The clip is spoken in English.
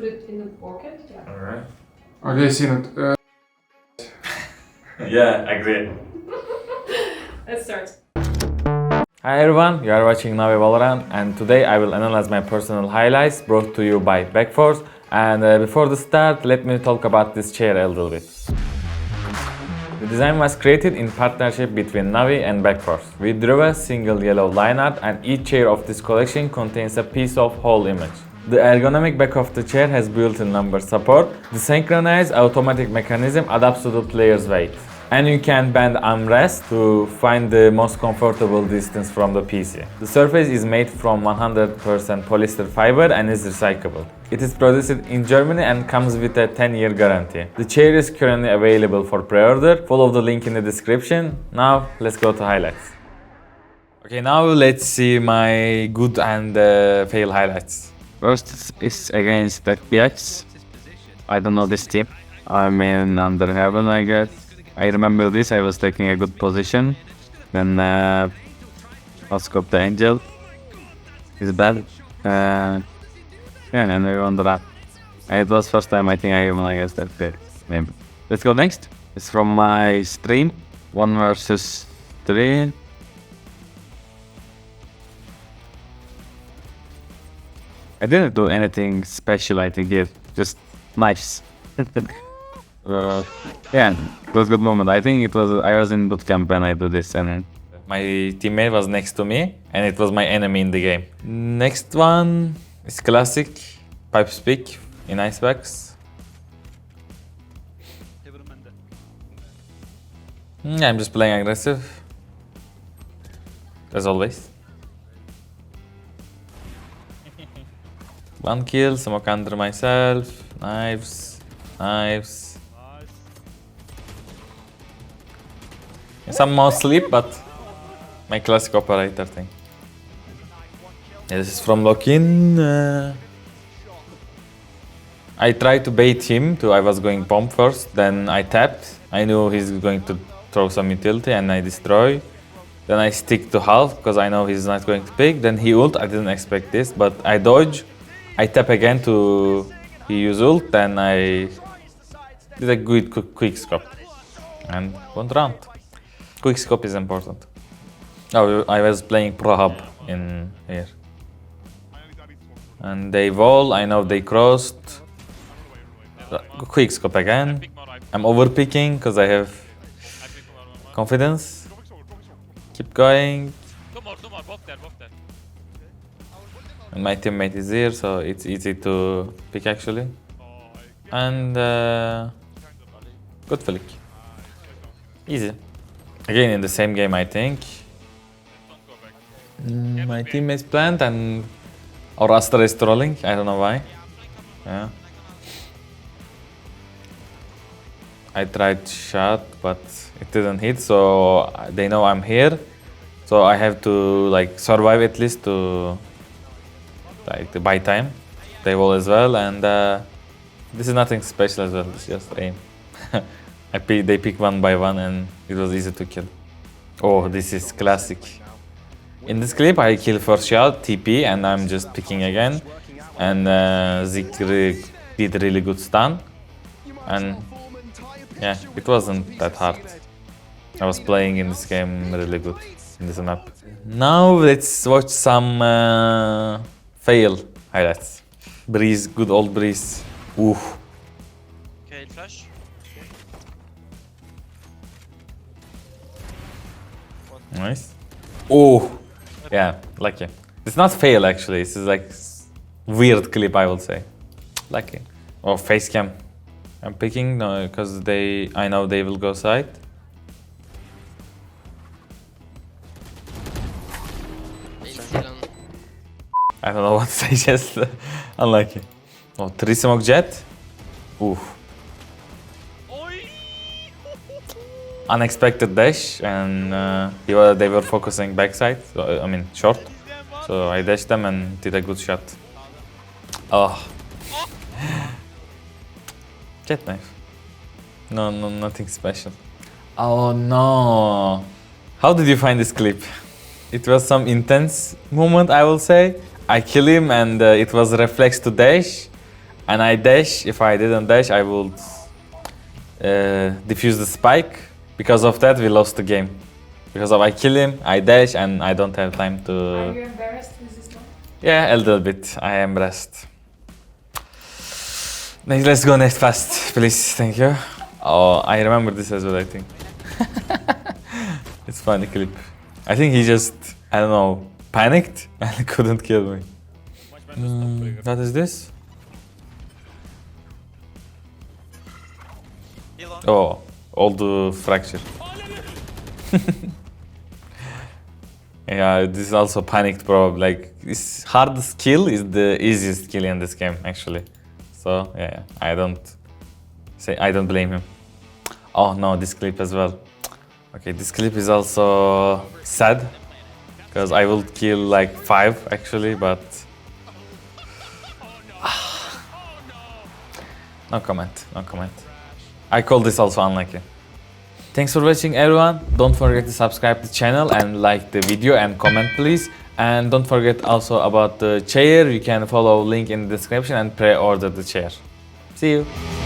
put it in the pocket. Yeah. Alright. okei, siin on äh, Yeah, agree. Let's start. Hi everyone, you are watching Navi Valorant and today I will analyze my personal highlights brought to you by Backforce and uh, before the start let me talk about this chair a little bit. The design was created in partnership between Navi and Backforce. We drew a single yellow line art and each chair of this collection contains a piece of whole image. The ergonomic back of the chair has built-in lumbar support. The synchronized automatic mechanism adapts to the player's weight. And you can bend armrest to find the most comfortable distance from the PC. The surface is made from 100% polyester fiber and is recyclable. It is produced in Germany and comes with a 10-year guarantee. The chair is currently available for pre-order. Follow the link in the description. Now let's go to highlights. Okay, now let's see my good and uh, fail highlights. First is against the BX. I don't know this team. I'm in under heaven, I guess. I remember this. I was taking a good position. Then uh, Oscop the Angel is bad. Uh, yeah, and then we won the lap. It was first time I think I even I guess that fair. Maybe. Let's go next. It's from my stream. One versus three. I didn't do anything special, I think, here. Just nice. uh, yeah, it was a good moment. I think it was, I was in boot camp and I do this and My teammate was next to me and it was my enemy in the game. Next one is classic pipe speak in icebox. Hmm, I'm just playing aggressive. As always. One kill, smoke under myself, knives, knives. Some more sleep, but my classic operator thing. Yeah, this is from Lokin. Uh, I tried to bait him to I was going bomb first, then I tapped. I knew he's going to throw some utility and I destroy. Then I stick to half because I know he's not going to pick. Then he ult, I didn't expect this, but I dodge. I tap again to use ult, then I did a good quick, scope. And one round. Quick scope is important. Oh, I was playing Pro Hub in here. And they wall, I know they crossed. Quick scope again. I'm overpicking because I have confidence. Keep going. And my teammate is here, so it's easy to pick actually. And uh, good flick. Easy. Again in the same game, I think. Mm, my teammates plant and Astra is trolling. I don't know why. Yeah. I tried shot, but it didn't hit, so they know I'm here. So I have to like survive at least to like to buy time. They will as well, and uh, this is nothing special as well. It's just aim. I pick, they pick one by one, and it was easy to kill. Oh, this is classic. In this clip, I kill first shot, TP, and I'm just picking again. And uh, did really good stun. And yeah, it wasn't that hard. I was playing in this game really good in this map. Now let's watch some uh, fail highlights. Breeze, good old breeze. Ooh. Okay, flash. Nice. Oh, yeah, lucky. It's not fail actually. It's just like weird clip, I would say. Lucky. Oh, face cam. I'm picking no because they. I know they will go side. I don't know what to say. Just unlucky. Oh, three smoke jet. Ooh. Unexpected dash and uh, he wa- they were focusing backside, so, uh, I mean short. So I dashed them and did a good shot. Oh. Jet knife. No, no, nothing special. Oh no. How did you find this clip? It was some intense moment, I will say. I kill him and uh, it was reflex to dash, and I dash. If I didn't dash, I would uh, defuse the spike. Because of that, we lost the game. Because of I kill him, I dash, and I don't have time to... Are you embarrassed with this one? Yeah, a little bit. I am embarrassed. Next, let's go next fast, please. Thank you. Oh, I remember this as well. I think it's funny clip. I think he just I don't know panicked and couldn't kill me. Hmm, Bende. What is this? Oh, all the fracture. yeah, this is also panicked probably. Like this hardest kill is the easiest kill in this game actually. So yeah, I don't say I don't blame him. Oh no, this clip as well. Okay, this clip is also sad because I will kill like five actually, but no comment, no comment. I call this also unlucky. Thanks for watching everyone. Don't forget to subscribe the channel and like the video and comment please. And don't forget also about the chair. You can follow link in the description and pre-order the chair. See you.